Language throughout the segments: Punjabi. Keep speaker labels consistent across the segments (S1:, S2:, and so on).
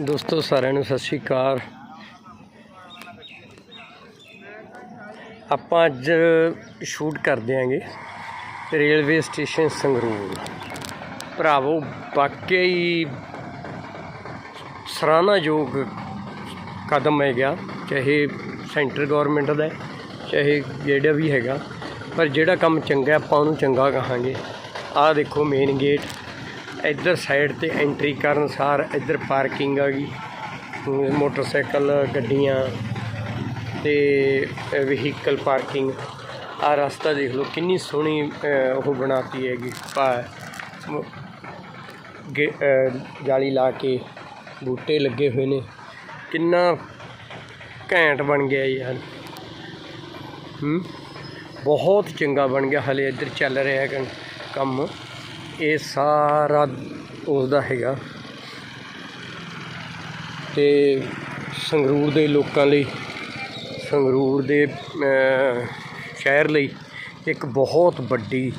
S1: ਦੋਸਤੋ, ਸਾਰਿਆਂ ਨੂੰ ਸਤਿ ਸ਼੍ਰੀ ਅਕਾਲ। ਆਪਾਂ ਅੱਜ ਸ਼ੂਟ ਕਰਦੇ ਆਂਗੇ ਰੇਲਵੇ ਸਟੇਸ਼ਨ ਸੰਗਰੂਰ। ਭਰਾਵੋ ਵਾਕਿਆ ਹੀ ਸਰਾਹਨਾਯੋਗ ਕਦਮ ਹੈਗਾ, ਚਾਹੇ ਸੈਂਟਰ ਗਵਰਨਮੈਂਟ ਦਾ ਚਾਹੇ ਜਿਹੜਾ ਵੀ ਹੈਗਾ, ਪਰ ਜਿਹੜਾ ਕੰਮ ਚੰਗਾ ਆਪਾਂ ਉਹਨੂੰ ਚੰਗਾ ਕਹਾਂਗੇ। ਆਹ ਦੇਖੋ ਮੇਨ ਗੇਟ ਇੱਧਰ ਸਾਈਡ ਤੇ ਐਂਟਰੀ ਕਰਨ ਸਾਰ ਇੱਧਰ ਪਾਰਕਿੰਗ ਆ ਗਈ। ਮੋਟਰਸਾਈਕਲ, ਗੱਡੀਆਂ ਤੇ ਵਹੀਕਲ ਪਾਰਕਿੰਗ। ਆ ਰਸਤਾ ਦੇਖ ਲਓ, ਕਿੰਨੀ ਸੋਹਣੀ ਉਹ ਬਣਾਤੀ ਹੈਗੀ। ਪਾ, ਮ- ਜਾਲੀ ਲਾ ਕੇ ਬੂਟੇ ਲੱਗੇ ਹੋਏ ਨੇ। ਕਿੰਨਾ ਘੈਂਟ ਬਣ ਗਿਆ ਯਾਰ ਹੂੰ? ਬਹੁਤ ਚੰਗਾ ਬਣ ਗਿਆ, ਹਲੇ ਇੱਧਰ ਚੱਲ ਰਿਹਾ ਕੰਮ। ਇਹ ਸਾਰਾ ਉਹਦਾ ਹੈਗਾ। ਤੇ ਸੰਗਰੂਰ ਦੇ ਲੋਕਾਂ ਲਈ, ਸੰਗਰੂਰ ਦੇ ਸ਼ਹਿਰ ਲਈ ਇੱਕ ਬਹੁਤ ਵੱਡੀ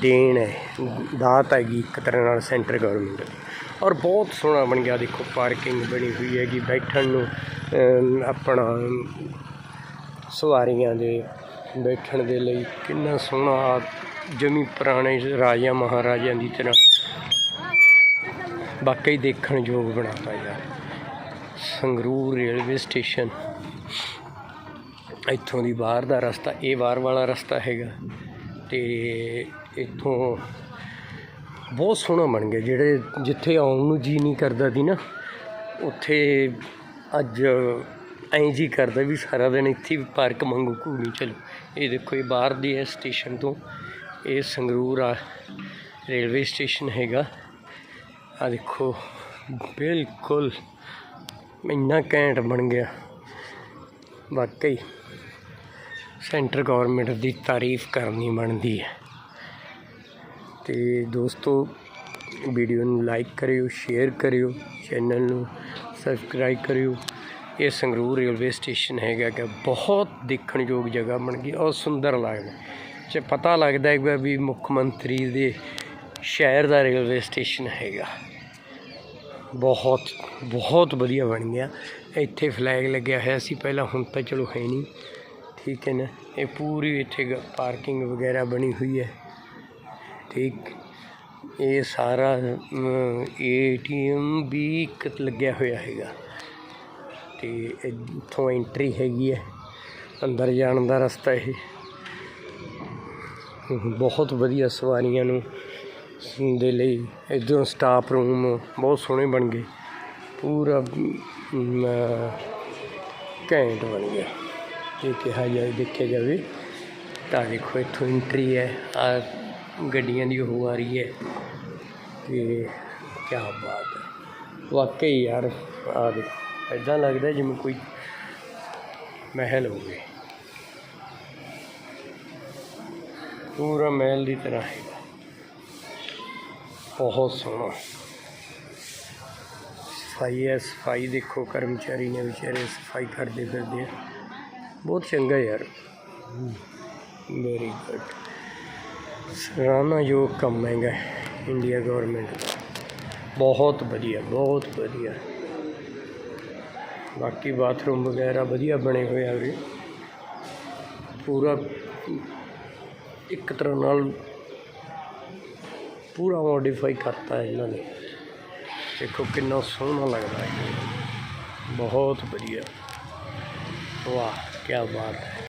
S1: ਦੇਣ ਹੈ। ਦਾਤ ਹੈਗੀ ਇੱਕ ਤਰ੍ਹਾਂ ਨਾਲ ਸੈਂਟਰ ਗਵਰਨਮੈਂਟ ਔਰ ਬਹੁਤ ਸੋਹਣਾ ਬਣ ਗਿਆ। ਦੇਖੋ ਪਾਰਕਿੰਗ ਬਣੀ ਹੋਈ ਹੈਗੀ, ਬੈਠਣ ਨੂੰ ਆਪਣਾ ਸਵਾਰੀਆਂ ਦੇ ਬੈਠਣ ਦੇ ਲਈ ਕਿੰਨਾ ਸੋਹਣਾ ਜਮੀ ਪੁਰਾਣੇ ਰਾਜਿਆਂ, ਮਹਾਰਾਜਿਆਂ ਦੀ ਤਰ੍ਹਾਂ ਵਾਕਈ ਦੇਖਣ ਯੋਗ ਬਣਾਤਾ ਯਾਰ। Sangrur railway station. ਇੱਥੋਂ ਦੀ ਬਾਹਰ ਦਾ ਰਸਤਾ, ਇਹ ਬਾਹਰ ਵਾਲਾ ਰਸਤਾ ਹੈਗਾ। ਤੇ ਇੱਥੋਂ ਬਹੁਤ ਸੋਹਣਾ ਬਣ ਗਿਆ। ਜਿਹੜੇ ਜਿੱਥੇ ਆਉਣ ਨੂੰ ਜੀ ਨਹੀਂ ਕਰਦਾ ਸੀ ਨਾ, ਉੱਥੇ ਅੱਜ ਐਂ ਜੀ ਕਰਦਾ ਵੀ ਸਾਰਾ ਦਿਨ ਇੱਥੇ ਵੀ ਪਾਰਕ ਮੰਗੂ ਘੂਮੀ ਚਲੋ। ਇਹ ਦੇਖੋ, ਇਹ ਬਾਹਰ ਦੀ ਹੈ ਸਟੇਸ਼ਨ ਤੋਂ। ਇਹ ਸੰਗਰੂਰ ਆ ਰੇਲਵੇ ਸਟੇਸ਼ਨ ਹੈਗਾ। ਆ ਦੇਖੋ, ਬਿਲਕੁਲ ਇੰਨਾ ਘੈਂਟ ਬਣ ਗਿਆ। ਵਾਕਈ ਸੈਂਟਰ ਗਵਰਨਮੈਂਟ ਦੀ ਤਾਰੀਫ ਕਰਨੀ ਬਣਦੀ ਹੈ। ਤੇ ਦੋਸਤੋ, ਵੀਡੀਓ ਨੂੰ ਲਾਈਕ ਕਰਿਓ, ਸ਼ੇਅਰ ਕਰਿਓ, ਚੈਨਲ ਨੂੰ ਸਬਸਕ੍ਰਾਈਬ ਕਰਿਓ। ਇਹ ਸੰਗਰੂਰ ਰੇਲਵੇ ਸਟੇਸ਼ਨ ਹੈਗਾ ਕਿ ਬਹੁਤ ਦੇਖਣਯੋਗ ਜਗ੍ਹਾ ਬਣ ਗਈ ਔਰ ਸੁੰਦਰ ਲੱਗਦਾ। ਜੇ ਪਤਾ ਲੱਗਦਾ ਹੈ ਵੀ ਮੁੱਖ ਮੰਤਰੀ ਦੇ ਸ਼ਹਿਰ ਦਾ ਰੇਲਵੇ ਸਟੇਸ਼ਨ ਹੈਗਾ। ਬਹੁਤ ਬਹੁਤ ਵਧੀਆ ਬਣ ਗਿਆ। ਇੱਥੇ ਫਲੈਗ ਲੱਗਿਆ ਹੋਇਆ ਸੀ। ਪਹਿਲਾਂ ਹੁਣ ਤਾਂ ਚਲੋ ਹੈ ਨਹੀਂ। ਠੀਕ ਹੈ ਨਾ? ਇਹ ਪੂਰੀ ਇੱਥੇ ਪਾਰਕਿੰਗ ਵਗੈਰਾ ਬਣੀ ਹੋਈ ਹੈ। ਠੀਕ। ਇਹ ਸਾਰਾ ਏਟੀਐਮ ਵੀ ਲੱਗਿਆ ਹੋਇਆ ਹੈਗਾ। ਤੇ ਇੱਥੋਂ ਐਂਟਰੀ ਹੈਗੀ ਹੈ। ਅੰਦਰ ਜਾਣ ਦਾ ਰਸਤਾ ਇਹ। ਬਹੁਤ ਵਧੀਆ ਸਵਾਰੀਆਂ ਨੂੰ ਦੇ ਲਈ ਇੱਧਰੋਂ ਸਟਾਫ ਰੂਮ ਬਹੁਤ ਸੋਹਣੇ ਬਣ ਗਏ। ਪੂਰਾ ਘੈਂਟ ਬਣ ਗਿਆ। ਜੇ ਕਿਹਾ ਜਾਵੇ ਦੇਖਿਆ ਜਾਵੇ ਤਾਂ ਦੇਖੋ ਇੱਥੋਂ ਐਂਟਰੀ ਹੈ, ਆ ਗੱਡੀਆਂ ਦੀ ਉਹ ਆ ਰਹੀ ਹੈ ਤੇ ਕੀ ਬਾਤ ਹੈ। ਵਾਕਈ ਯਾਰ, ਆ ਦੇਖੋ ਐਦਾਂ ਲੱਗਦਾ ਜਿਵੇਂ ਕੋਈ ਮਹਿਲ ਹੋਵੇ। ਪੂਰਾ ਮਹਿਲ ਦੀ ਤਰ੍ਹਾਂ ਹੈਗਾ ਬਹੁਤ ਸੋਹਣਾ ਸਫ਼ਾਈ ਹੈ ਸਫ਼ਾਈ ਦੇਖੋ ਕਰਮਚਾਰੀ ਨੇ ਵਿਚਾਰੇ ਸਫ਼ਾਈ ਕਰਦੇ ਫਿਰਦੇ ਆ ਬਹੁਤ ਚੰਗਾ ਯਾਰ ਵੈਰੀ ਗੁੱਡ ਸਰਾਹਨਾ ਜੋ ਕੰਮ ਹੈਗਾ ਇੰਡੀਆ ਗਵਰਨਮੈਂਟ ਦਾ ਬਹੁਤ ਵਧੀਆ ਬਹੁਤ ਵਧੀਆ ਬਾਕੀ ਬਾਥਰੂਮ ਵਗੈਰਾ ਵਧੀਆ ਬਣੇ ਹੋਏ ਆ ਵੀਰੇ ਪੂਰਾ ਇੱਕ ਤਰ੍ਹਾਂ ਨਾਲ ਪੂਰਾ ਮੋਡੀਫਾਈ ਕਰਤਾ ਹੈ ਇਹਨਾਂ ਨੇ। ਦੇਖੋ ਕਿੰਨਾ ਸੋਹਣਾ ਲੱਗਦਾ ਹੈ। ਬਹੁਤ ਵਧੀਆ। ਵਾਹ ਕੀ ਬਾਤ ਹੈ।